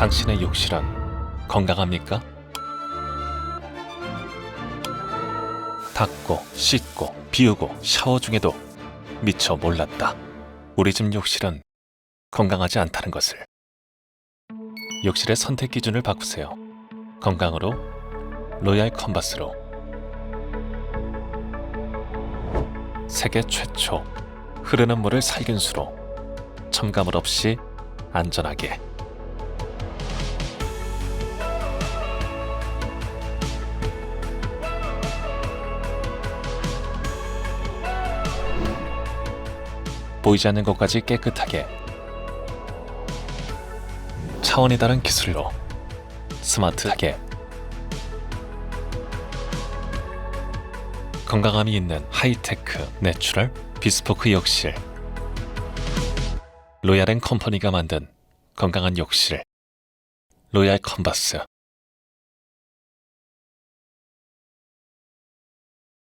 당신의 욕실은 건강합니까? 닦고 씻고 비우고 샤워 중에도 미처 몰랐다. 우리 집 욕실은 건강하지 않다는 것을. 욕실의 선택 기준을 바꾸세요. 건강으로 로얄 컨버스로 세계 최초 흐르는 물을 살균수로 첨가물 없이 안전하게 보이지 않는 것까지 깨끗하게. 차원이 다른 기술로 스마트하게. 건강함이 있는 하이테크 내추럴 비스포크 욕실. 로얄 앤 컴퍼니가 만든 건강한 욕실. 로얄 컨버스